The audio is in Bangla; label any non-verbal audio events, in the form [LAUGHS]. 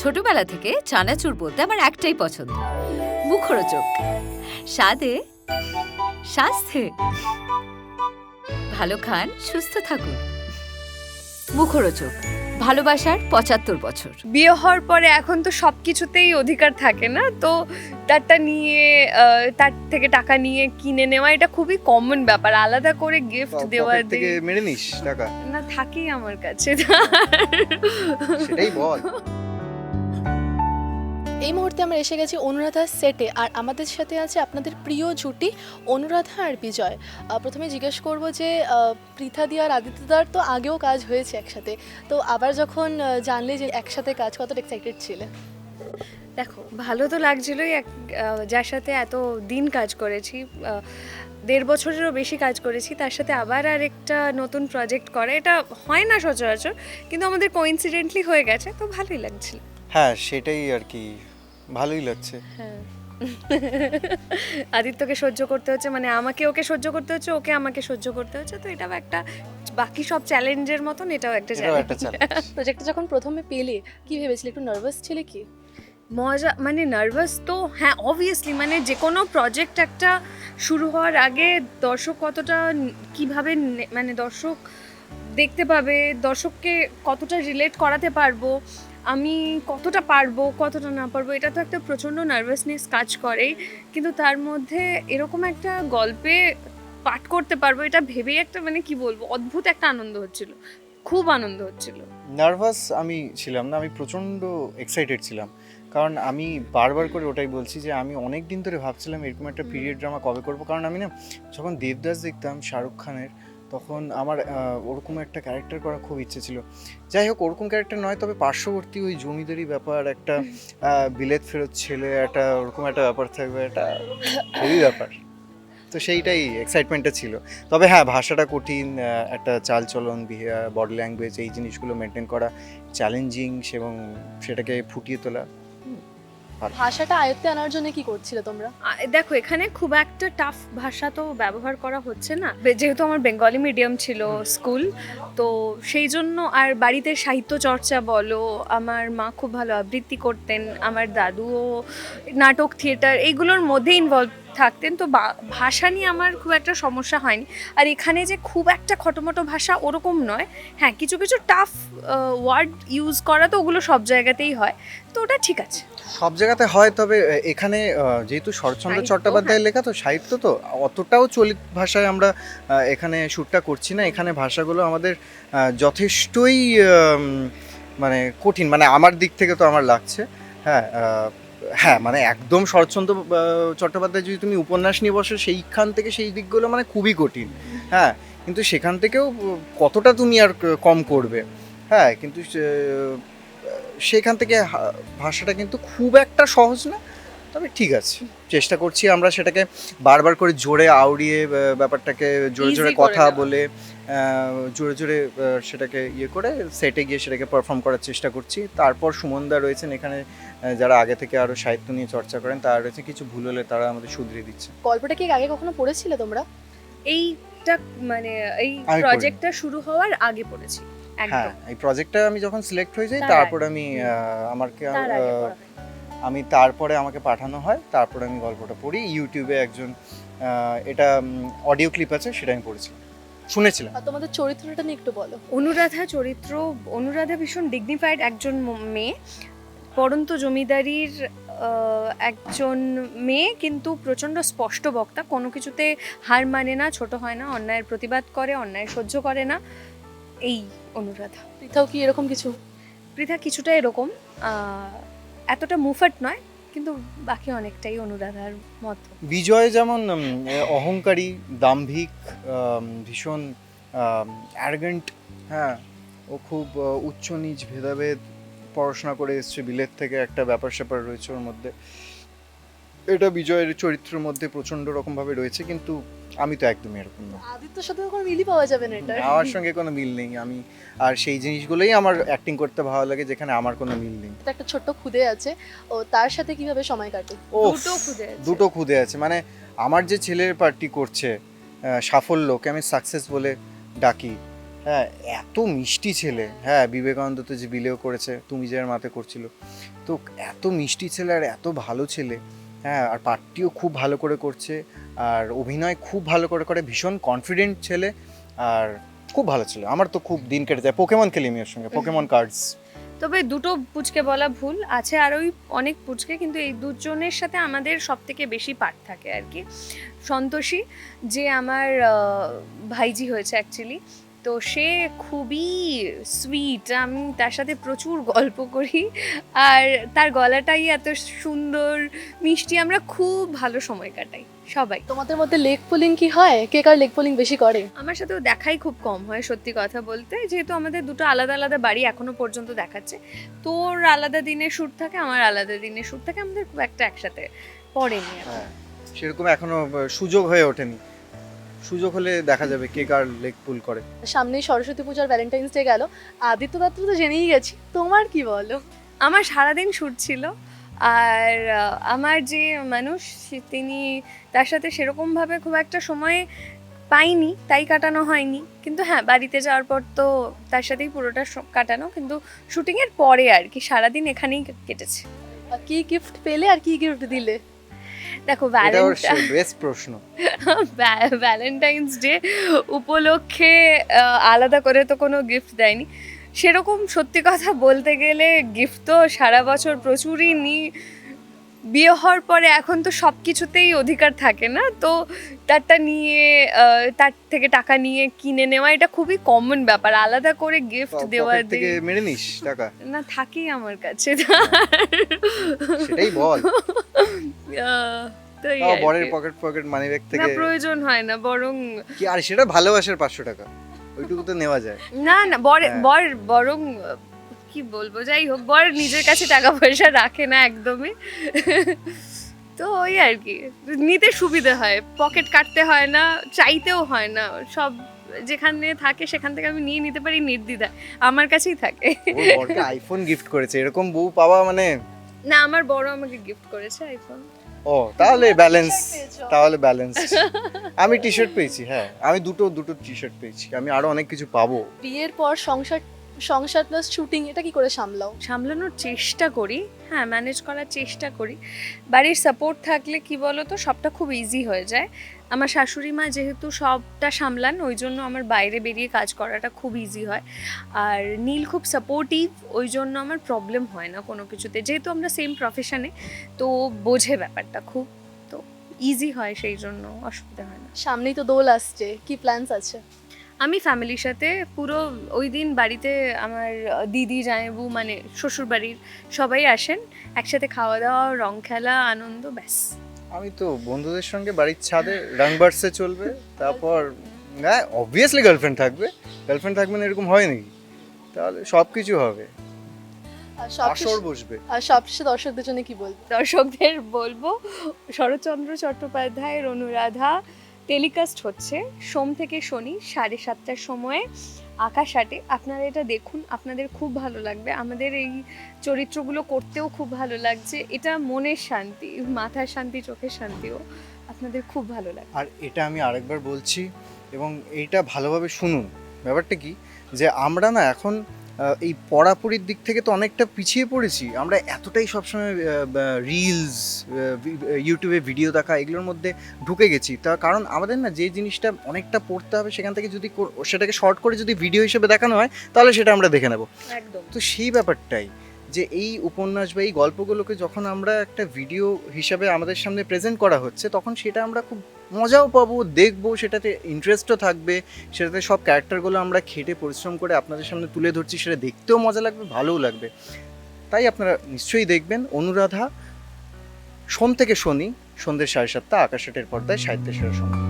ছোটবেলা থেকে চানাচুর বলতে আমার একটাই পছন্দ। মুখরোচক। স্বাদে স্বাস্থ্যে। ভালো খান সুস্থ থাকুন। মুখরোচক। ভালোবাসার পঁচাত্তর বছর। বিয়ে হওয়ার পরে এখন তো সব কিছুতেই অধিকার থাকে না? তো তারটা নিয়ে তার থেকে টাকা নিয়ে কিনে নেওয়া এটা খুবই কমন ব্যাপার। আলাদা করে গিফট দেওয়া থেকে মেরে নিস টাকা। না থাকেই আমার কাছে। সেটাই বল। এই মুহূর্তে আমরা এসে গেছি অনুরাধার সেটে আর আমাদের সাথে আছে আপনাদের প্রিয় জুটি অনুরাধা আর বিজয়। প্রথমে জিজ্ঞেস করব যে পৃথাদি আর আদিত্যদার তো আগেও কাজ হয়েছে একসাথে। তো আবার যখন জানলে যে একসাথে কাজ কতটা এক্সাইটেড ছিলে দেখো, ভালো তো লাগছিলই এক যার সাথে এত দিন কাজ করেছি দেড় বছরেরও বেশি কাজ করেছি, তার সাথে আবার আর একটা নতুন প্রজেক্ট করা। এটা হয় না সচরাচর, কিন্তু আমাদের কোইন্সিডেন্টলি হয়ে গেছে, তো ভালোই লাগছিল। হ্যাঁ সেটাই আর কি। ভালোই লাগছে। হ্যাঁ। আদিত্যকে সহ্য করতে হচ্ছে মানে আমাকে ওকে সহ্য করতে হচ্ছে ওকে আমাকে সহ্য করতে হচ্ছে তো এটাও একটা বাকি সব চ্যালেঞ্জের মতন এটাও একটা চ্যালেঞ্জ প্রজেক্টটা যখন প্রথমে পেলে কি ভেবেছিলে? একটু নার্ভাস ছিলে কি? মজা মানে নার্ভাস তো হ্যাঁ অবভিয়াসলি মানে যে কোনো প্রজেক্ট একটা শুরু হওয়ার আগে দর্শক কতটা কীভাবে নে- মানে দর্শক দেখতে পাবে দর্শককে কতটা রিলেট করাতে পারব আমি কতটা পারব কতটা না পারব এটা তো একটা প্রচণ্ড নার্ভাসনেস কাজ করে কিন্তু তার মধ্যে এরকম একটা গল্পে পাঠ করতে পারব এটা ভেবেই একটা মানে কি বলব অদ্ভুত একটা আনন্দ হচ্ছিল খুব আনন্দ হচ্ছিল। নার্ভাস আমি ছিলাম না আমি প্রচণ্ড এক্সাইটেড ছিলাম। কারণ আমি বারবার করে ওটাই বলছি যে আমি অনেক দিন ধরে ভাবছিলাম এরকম একটা পিরিয়ড ড্রামা কবে করব। কারণ আমি না যখন দেবদাস দেখতাম শাহরুখ খানের তখন আমার ওরকম একটা ক্যারেক্টার করার খুব ইচ্ছে ছিল। যাই হোক, ওরকম ক্যারেক্টার নয়, তবে পার্শ্ববর্তী ওই জমিদারি ব্যাপার, একটা বিলেত ফেরত ছেলে, একটা, ওরকম একটা ব্যাপার থাকবে, একটা হেভি ব্যাপার। তো সেইটাই এক্সাইটমেন্টটা ছিল। তবে হ্যাঁ ভাষাটা কঠিন একটা চালচলন বডি ল্যাঙ্গুয়েজ এই জিনিসগুলো মেনটেন করা চ্যালেঞ্জিং এবং সেটাকে ফুটিয়ে তোলা। ভাষাটা আয়ত্তে আনার জন্য কি করছিলে তোমরা? দেখো এখানে খুব একটা টাফ ভাষা তো ব্যবহার করা হচ্ছে না। যেহেতু আমার বেঙ্গলি মিডিয়াম ছিল স্কুল তো সেই জন্য আর বাড়িতে সাহিত্য চর্চা বলো আমার মা খুব ভালো আবৃত্তি করতেন আমার দাদুও নাটক থিয়েটার এইগুলোর মধ্যে ইনভলভ থাকতেন তো ভাষা নিয়ে আমার খুব একটা সমস্যা হয়নি। আর এখানে যে খুব একটা খটোমটো ভাষা ওরকম নয়। হ্যাঁ কিছু কিছু টাফ ওয়ার্ড ইউজ করা তো ওগুলো সব জায়গাতেই হয়। তো ওটা ঠিক আছে। সব জায়গাতে হয় তবে এখানে যেহেতু শরৎচন্দ্র চট্টোপাধ্যায়ের লেখা তো সাহিত্য তো অতটাও চলিত ভাষায় আমরা এখানে শ্যুটটা করছি না। এখানে ভাষাগুলো আমাদের যথেষ্টই মানে কঠিন মানে আমার দিক থেকে তো আমার লাগছে। হ্যাঁ হ্যাঁ মানে একদম শরৎচন্দ্র চট্টোপাধ্যায় যদি তুমি উপন্যাস নিয়ে বসো সেইখান থেকে সেই দিকগুলো মানে খুবই কঠিন। হ্যাঁ কিন্তু সেখান থেকেও কতটা তুমি আর কম করবে। হ্যাঁ কিন্তু সেখান থেকে ভাষাটা কিন্তু খুব একটা সহজ না। তবে ঠিক আছে চেষ্টা করছি আমরা সেটাকে বারবার করে জোরে আউড়িয়ে ব্যাপারটাকে জোরে জোরে কথা বলে জোরে জোরে সেটাকে ইয়ে করে সেটে গিয়ে সেটাকে পারফর্ম করার চেষ্টা করছি। তারপর সুমনদা রয়েছেন এখানে যারা আগে থেকে আরও সাহিত্য নিয়ে চর্চা করেন তারা রয়েছে কিছু ভুল হলে তারা আমাদের শুধরিয়ে দিচ্ছে। গল্পটা কি আগে কখনো পড়েছিলে তোমরা? এইটা মানে এই প্রজেক্টটা শুরু হওয়ার আগে পড়েছি হ্যাঁ এই প্রজেক্টটা আমি যখন সিলেক্ট হয়ে যাই তারপর আমি। আমাকে। আমি তারপরে আমাকে পাঠানো হয় তারপরে আমি গল্পটা পড়ি। ইউটিউবে একজন এটা অডিও ক্লিপ আছে সেটা আমি পড়েছি শুনেছিলাম। তোমাদের চরিত্রটা নিয়ে একটু বলো। অনুরাধা চরিত্র অনুরাধা ভীষণ ডিগনিফাইড একজন মেয়ে। পরন্ত জমিদারির একজন মেয়ে কিন্তু প্রচণ্ড স্পষ্ট বক্তা। কোনো কিছুতে হার মানে না ছোট হয় না অন্যায়ের প্রতিবাদ করে অন্যায় সহ্য করে না। এই অনুরাধা। পৃথাও কি এরকম কিছু? পৃথা কিছুটা এরকম। এতটা মুফাট নয় কিন্তু বাকি অনেকটাই অনুরাধার মতো। বিজয় যেমন অহংকারী, দাম্ভিক ভীষণ অ্যারগেন্ট হ্যাঁ ও খুব উচ্চ নিচ ভেদাভেদ পড়াশোনা করে এসছে, বিলেত থেকে একটা ব্যাপার স্যাপার রয়েছে ওর মধ্যে। এটা বিজয়ের চরিত্রের মধ্যে প্রচণ্ড রকমভাবে রয়েছে কিন্তু আমি তো একদমই এরকম না আদিত্যর সাথে কোনো মিলই পাওয়া যাবে না এটা আমার সঙ্গে কোনো মিল নেই আমি আর সেই জিনিসগুলোই আমার অ্যাক্টিং করতে ভালো লাগে যেখানে আমার কোনো মিল নেই। এটা একটা ছোট্ট খুদে আছে ও তার সাথে কীভাবে সময় কাটে? দুটো খুদে আছে। দুটো খুদে আছে। মানে আমার যে ছেলের পার্টি করছে সাফল্যকে আমি সাকসেস বলে ডাকি হ্যাঁ এত মিষ্টি ছেলে হ্যাঁ বিবেকানন্দ তো যে বিলেও করেছে তুমি যে মাতে করছিল তো এত মিষ্টি ছেলে আর এত ভালো ছেলে হ্যাঁ আর পার্টিও খুব ভালো করে করছে আর অভিনয় খুব ভালো করে করে ভীষণ কনফিডেন্ট ছেলে আর খুব ভালো ছিল। আমার তো খুব দিন কেটে যায়। পোকেমন খেলি আমি ওর সঙ্গে পোকেমন কার্ডস তবে দুটো পুচকে বলা ভুল আছে আরোই অনেক পুচকে কিন্তু এই দুজনের সাথে আমাদের সব থেকে বেশি পার্ট থাকে আর কি। সন্তোষী যে আমার ভাইজি হয়েছে অ্যাকচুয়ালি তো সে খুবই সুইট আমি তার সাথে প্রচুর গল্প করি। আর তার গলাটাই এত সুন্দর মিষ্টি আমরা খুব ভালো সময় কাটাই সবাই। তোমাদের মধ্যে লেগ পুলিং কি হয়? কে কার লেগ পুলিং বেশি করে? আমার সাথেও দেখাই খুব কম হয় সত্যি কথা বলতে। যেহেতু আমাদের দুটো আলাদা আলাদা বাড়ি এখনও পর্যন্ত দেখাচ্ছে তোর আলাদা দিনে শ্যুট থাকে আমার আলাদা দিনে শ্যুট থাকে আমাদের খুব একটা একসাথে পড়েনি হ্যাঁ সেরকম এখনও সুযোগ হয়ে ওঠেনি। সুযোগ হলে দেখা যাবে কে কার লেগ পুল করে। সামনেই সরস্বতী পূজার ভ্যালেন্টাইন্স ডে গেল। আদিত্য দত্ত তো জেনেই গেছি। তোমার কি বলো? আমার সারাদিন শ্যুট ছিল। আর আমার যে মানুষ সে- তিনি তার সাথে সেরকমভাবে খুব একটা সময় পাইনি তাই কাটানো হয়নি। কিন্তু হ্যাঁ বাড়িতে যাওয়ার পর তো তার সাথেই পুরোটা কাটানো। কিন্তু শুটিংয়ের পরে আর কি সারাদিন এখানেই কেটেছে। আর কি গিফট পেলে আর কি গিফট দিলে? দেখো বেস্ট প্রশ্ন। [LAUGHS] ভ্যালেন্টাইন্স ডে উপলক্ষে আলাদা করে তো কোনো গিফট দেয়নি। সেরকম সত্যি কথা বলতে গেলে গিফট তো সারা বছর প্রচুরই নিই বিয়ে হওয়ার পরে এখন তো সব কিছুতেই অধিকার থাকে না? তো তারটা নিয়ে তার থেকে টাকা নিয়ে কিনে নেওয়া এটা খুবই কমন ব্যাপার। আলাদা করে গিফট দেওয়া থেকে মেরে নিস টাকা। না থাকেই আমার কাছে। সেটাই বল। তো বরের পকেট পকেট মানি ব্যাগ থেকে প্রয়োজন হয় না বরং কি আর সেটা ভালোবাসার পাঁচশো টাকা। ওইটুকু তো নেওয়া যায়। না না বর হ্যাঁ। বর বরং কি বলব? যাই হোক বর নিজের কাছে টাকা পয়সা রাখে না একদমই। তো ওই আর কি নিতে সুবিধা হয় পকেট কাটতে হয় না চাইতেও হয় না সব যেখানে থাকে সেখান থেকে আমি নিয়ে নিতে পারি নির্দ্বিধায় আমার কাছেই থাকে। আইফোন গিফট করেছে এরকম বউ পাওয়া মানে? না আমার বড় আমাকে গিফট করেছে আইফোন ও তাহলে ব্যালেন্স। তাহলে ব্যালেন্স [LAUGHS] আমি টি শার্ট পেয়েছি হ্যাঁ আমি দুটো দুটো টি শার্ট পেয়েছি আমি আরও অনেক কিছু পাবো। বিয়ের পর সংসার সংসার প্লাস শুটিং এটা কি করে সামলাও? সামলানোর চেষ্টা করি হ্যাঁ ম্যানেজ করার চেষ্টা করি। বাড়ির সাপোর্ট থাকলে কি বলো তো সবটা খুব ইজি হয়ে যায়। আমার শাশুড়ি মা যেহেতু সবটা সামলান ওই জন্য আমার বাইরে বেরিয়ে কাজ করাটা খুব ইজি হয়। আর নীল খুব সাপোর্টিভ ওই জন্য আমার প্রবলেম হয় না কোনো কিছুতে। যেহেতু আমরা সেম প্রফেশনে তো বোঝে ব্যাপারটা খুব। তো ইজি হয় সেই জন্য অসুবিধা হয় না। সামনেই তো দোল আসছে কি প্ল্যানস আছে? আমি ফ্যামিলির সাথে পুরো ওই দিন বাড়িতে আমার দিদি জামাইবু মানে শ্বশুর বাড়ির সবাই আসেন একসাথে খাওয়া দাওয়া রং খেলা আনন্দ ব্যাস। আমি তো বন্ধুদের সঙ্গে বাড়ির ছাদে রাংবার্সে চলবে তারপর হ্যাঁ অবভিয়াসলি গার্লফ্রেন্ড থাকবে। গার্লফ্রেন্ড থাকবে না এরকম হয় নাকি তাহলে সব কিছু হবে। আর সব আসর বসবে। আর সবশেষে দর্শকদের জন্য কি বলব? দর্শকদের বলব শরৎচন্দ্র চট্টোপাধ্যায়ের অনুরাধা টেলিকাস্ট হচ্ছে সোম থেকে শনি সাড়ে সাতটার সময়ে আকাশ আটে। আপনারা এটা দেখুন, আপনাদের খুব ভালো লাগবে। আমাদের এই চরিত্রগুলো করতেও খুব ভালো লাগছে। এটা মনের শান্তি, মাথার শান্তি, চোখের শান্তিও আপনাদের খুব ভালো লাগে আর এটা আমি আরেকবার বলছি, এবং এইটা ভালোভাবে শুনুন। ব্যাপারটা কি? যে আমরা না এখন এই পড়াপড়ির দিক থেকে তো অনেকটা পিছিয়ে পড়েছি। আমরা এতটাই সবসময় রিলস ইউটিউবে ভিডিও দেখা এগুলোর মধ্যে ঢুকে গেছি। তার কারণ আমাদের না যে জিনিসটা অনেকটা পড়তে হবে সেখান থেকে যদি সেটাকে শর্ট করে যদি ভিডিও হিসেবে দেখানো হয় তাহলে সেটা আমরা দেখে নেব। একদম। তো সেই ব্যাপারটাই যে এই উপন্যাস বা এই গল্পগুলোকে যখন আমরা একটা ভিডিও হিসাবে আমাদের সামনে প্রেজেন্ট করা হচ্ছে তখন সেটা আমরা খুব মজাও পাবো, দেখব, সেটাতে ইন্টারেস্টও থাকবে, সেটাতে সব ক্যারেক্টারগুলো আমরা খেটে পরিশ্রম করে আপনাদের সামনে তুলে ধরছি, সেটা দেখতেও মজা লাগবে, ভালোও লাগবে। তাই আপনারা নিশ্চয়ই দেখবেন, অনুরাধা, সোম থেকে শনি, সন্ধ্যে সাড়ে সাতটা আকাশেটের পর্দায় সাহিত্যের সেরা সময়।